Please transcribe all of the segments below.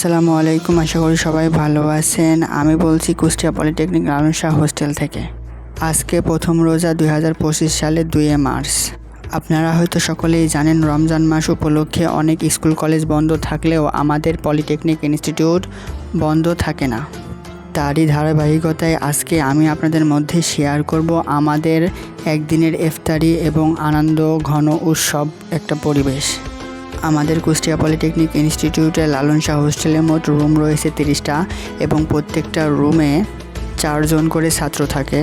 আসসালামু আলাইকুম, আশা করি সবাই ভালো আছেন। আমি বলছি কুষ্টিয়া পলিটেকনিক শাহ হোস্টেল থেকে। আজকে প্রথম রোজা দুই হাজার পঁচিশ সালের দুইয়ে মার্চ। আপনারা হয়তো সকলেই জানেন, রমজান মাস উপলক্ষে অনেক স্কুল, কলেজ বন্ধ থাকলেও আমাদের পলিটেকনিক ইনস্টিটিউট বন্ধ থাকে না। তারই ধারাবাহিকতায় আজকে আমি আপনাদের মধ্যে শেয়ার করব আমাদের একদিনের ইফতারি এবং আনন্দ, ঘন উৎসব, একটা পরিবেশ। আমাদের কুষ্টিয়া পলিটেকনিক ইনস্টিটিউটে লালন শাহ হোস্টেলে মোট রুম রয়েছে তিরিশটা এবং প্রত্যেকটা রুমে চারজন করে ছাত্র থাকে।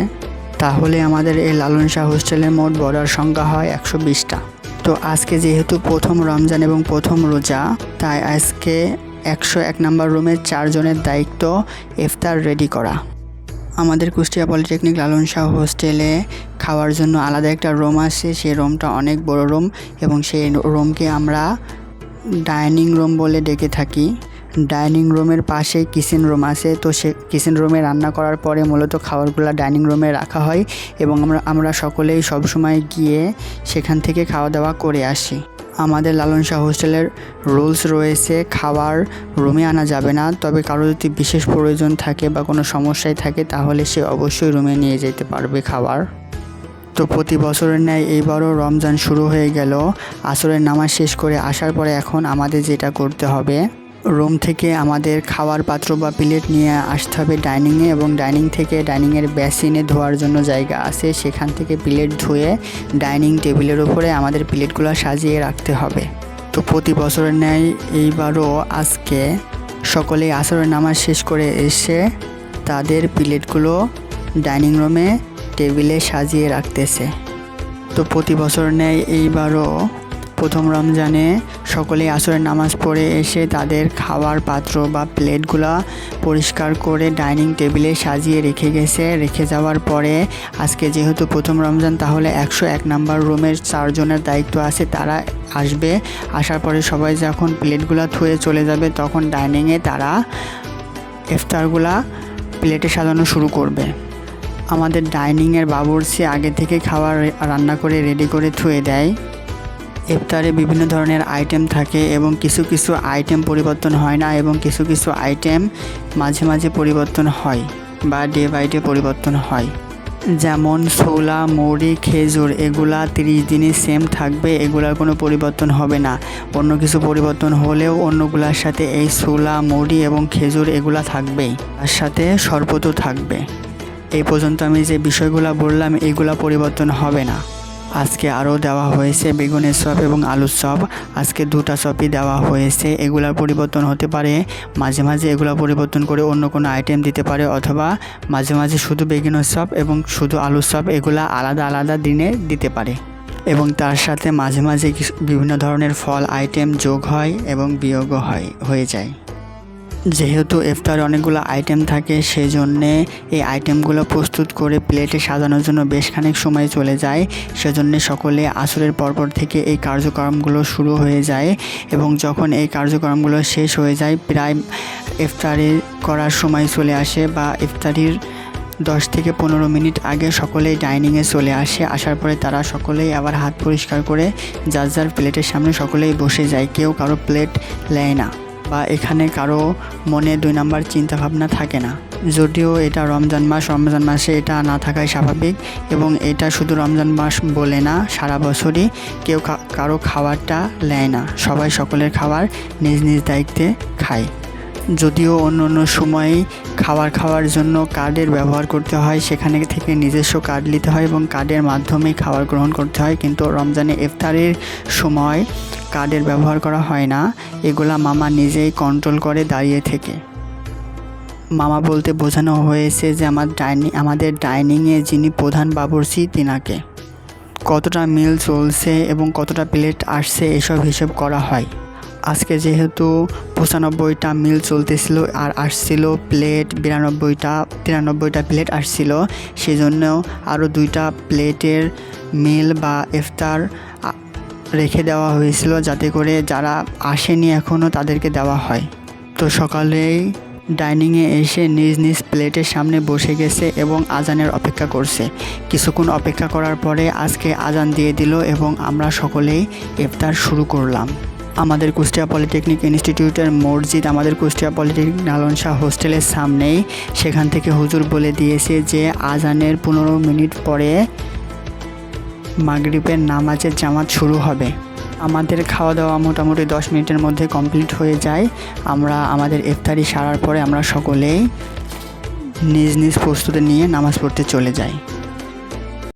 তাহলে আমাদের এই লালন শাহ হোস্টেলে মোট বর্ডার সংখ্যা হয় একশো বিশটা। তো আজকে যেহেতু প্রথম রমজান এবং প্রথম রোজা, তাই আজকে একশো এক নম্বর রুমের চারজনের দায়িত্ব ইফতার রেডি করা। আমাদের কুষ্টিয়া পলিটেকনিক লালন শাহ হোস্টেলে খাওয়ার জন্য আলাদা একটা রুম আছে। সেই রুমটা অনেক বড় রুম এবং সেই রুমকে আমরা ডাইনিং রুম বলে ডেকে থাকি। ডাইনিং রুমের পাশে কিচেন রুম আছে। তো সে কিচেন রুমে রান্না করার পরে মূলত খাবারগুলো ডাইনিং রুমে রাখা হয় এবং আমরা আমরা সকলেই সবসময় গিয়ে সেখান থেকে খাওয়া দাওয়া করে আসি। আমাদের লালন শাহ হোস্টেলের রুলস রয়েছে, খাবার রুমে আনা যাবে না। তবে কারও যদি বিশেষ প্রয়োজন থাকে বা কোনো সমস্যায় থাকে, তাহলে সে অবশ্যই রুমে নিয়ে যেতে পারবে খাবার। তো প্রতি বছরের ন্যায় এইবারও রমজান শুরু হয়ে গেল। আসরের নামাজ শেষ করে আসার পরে এখন আমাদের যেটা করতে হবে রুম থেকে আমাদের খাওয়ার পাত্র বা প্লেট নিয়ে আসতে হবে ডাইনিংয়ে এবং ডাইনিং থেকে ডাইনিংয়ের বেসিনে ধোয়ার জন্য জায়গা আছে। সেখান থেকে প্লেট ধুয়ে ডাইনিং টেবিলের উপরে আমাদের প্লেটগুলো সাজিয়ে রাখতে হবে। তো প্রতি বছরের ন্যায় এইবারও আজকে সকলেই আসরের নামাজ শেষ করে এসে তাদের প্লেটগুলো ডাইনিং রুমে টেবিলে সাজিয়ে রাখতেছে। তো প্রতি বছর নেয় এইবারও প্রথম রমজানে সকলে আসরের নামাজ পড়ে এসে তাদের খাওয়ার পাত্র বা প্লেটগুলা পরিষ্কার করে ডাইনিং টেবিলে সাজিয়ে রেখে গেছে। রেখে যাওয়ার পরে আজকে যেহেতু প্রথম রমজান, তাহলে একশো এক নাম্বার রুমের চারজনের দায়িত্ব আছে, তারা আসবে। আসার পরে সবাই যখন প্লেটগুলো থুয়ে চলে যাবে, তখন ডাইনিংয়ে তারা ইফতারগুলা প্লেটে সাজানো শুরু করবে। আমাদের ডাইনিংয়ের বাবুর্চি আগে থেকে খাবার রান্না করে রেডি করে থুয়ে দেয়। ইফতারে বিভিন্ন ধরনের আইটেম থাকে এবং কিছু কিছু আইটেম পরিবর্তন হয় না এবং কিছু কিছু আইটেম মাঝে মাঝে পরিবর্তন হয় বা ডে বাই ডে পরিবর্তন হয়। যেমন ছোলা, মুড়ি, খেজুর এগুলা তিরিশ দিনই সেম থাকবে, এগুলার কোনো পরিবর্তন হবে না। অন্য কিছু পরিবর্তন হলেও অন্যগুলার সাথে এই ছোলা, মুড়ি এবং খেজুর এগুলা থাকবেই, তার সাথে শরবতও থাকবে। এই পর্যন্ত আমি যে বিষয়গুলো বললাম, এগুলা পরিবর্তন হবে না। আজকে আরও দেওয়া হয়েছে বেগুনের চপ এবং আলুর চপ আজকে দুটা চপই দেওয়া হয়েছে। এগুলার পরিবর্তন হতে পারে, মাঝে মাঝে এগুলা পরিবর্তন করে অন্য কোনো আইটেম দিতে পারে অথবা মাঝে মাঝে শুধু বেগুনের চপ এবং শুধু আলুর চপ এগুলা আলাদা আলাদা দিনে দিতে পারে। এবং তার সাথে মাঝে মাঝে বিভিন্ন ধরনের ফল আইটেম যোগ হয় এবং বিয়োগও হয়, হয়ে যায়। যেহেতু ইফতারে অনেকগুলো আইটেম থাকে সেই জন্যে এই আইটেমগুলো প্রস্তুত করে প্লেটে সাজানোর জন্য বেশ খানিক সময় চলে যায়। সেজন্য সকলে আসরের পরপর থেকে এই কার্যক্রমগুলো শুরু হয়ে যায় এবং যখন এই কার্যক্রমগুলো শেষ হয়ে যায়, প্রায় ইফতারি করার সময় চলে আসে বা ইফতারির দশ থেকে পনেরো মিনিট আগে সকলেই ডাইনিংয়ে চলে আসে। আসার পরে তারা সকলেই আবার হাত পরিষ্কার করে যার যার প্লেটের সামনে সকলেই বসে যায়। কেউ কারও প্লেট নেয় না। বা এখানে কারও মনে দুই নাম্বার চিন্তাভাবনা থাকে না। যদিও এটা রমজান মাস, রমজান মাসে এটা না থাকাই স্বাভাবিক এবং এটা শুধু রমজান মাস বলে না, সারা বছরই কেউ কারও খাবারটা নেয় না। সবাই সকলের খাবার নিজ নিজ দায়িত্বে খায়। যদিও অন্য অন্য সময়ে খাবার খাওয়ার জন্য কার্ডের ব্যবহার করতে হয়, সেখানে থেকে নিজস্ব কার্ড নিতে হয় এবং কার্ডের মাধ্যমে খাবার গ্রহণ করতে হয়। কিন্তু রমজানে ইফতারের সময় কার্ডের ব্যবহার করা হয় না। এগুলা মামা নিজেই কন্ট্রোল করে দাঁড়িয়ে থেকে। মামা বলতে বোঝানো হয়েছে যে আমার ডাইনিং আমাদের ডাইনিংয়ে যিনি প্রধান বাবুর্চি, তিনাকে। কতটা মিল চলছে এবং কতটা প্লেট আসছে, এসব হিসেব করা হয়। আজকে যেহেতু পঁচানব্বইটা মিল চলতেছিল আর আসছিল প্লেট, বিরানব্বইটা, তিরানব্বইটা প্লেট আসছিল, সেজন্য আরও দুইটা প্লেটের মিল বা ইফতার রেখে দেওয়া হয়েছিল যাতে করে যারা আসেনি এখনও তাদেরকে দেওয়া হয়। তো সকালেই ডাইনিংয়ে এসে নিজ নিজ প্লেটের সামনে বসে গেছে এবং আজানের অপেক্ষা করছে। কিছুক্ষণ অপেক্ষা করার পরে আজকে আজান দিয়ে দিল এবং আমরা সকলেই ইফতার শুরু করলাম। আমাদের কুষ্টিয়া পলিটেকনিক ইনস্টিটিউটের মসজিদ আমাদের কুষ্টিয়া পলিটেকনিক লালন শাহ হোস্টেলের সামনেই। সেখান থেকে হুজুর বলে দিয়েছে যে, আজানের পনেরো মিনিট পরে মাগরিবের নামাজের জামাত শুরু হবে। আমাদের খাওয়া দাওয়া মোটামুটি দশ মিনিটের মধ্যে কমপ্লিট হয়ে যায়। আমরা, আমাদের ইফতারি সারার পরে আমরা সকলেই নিজ নিজ প্রস্তুতি নিয়ে নামাজ পড়তে চলে যাই।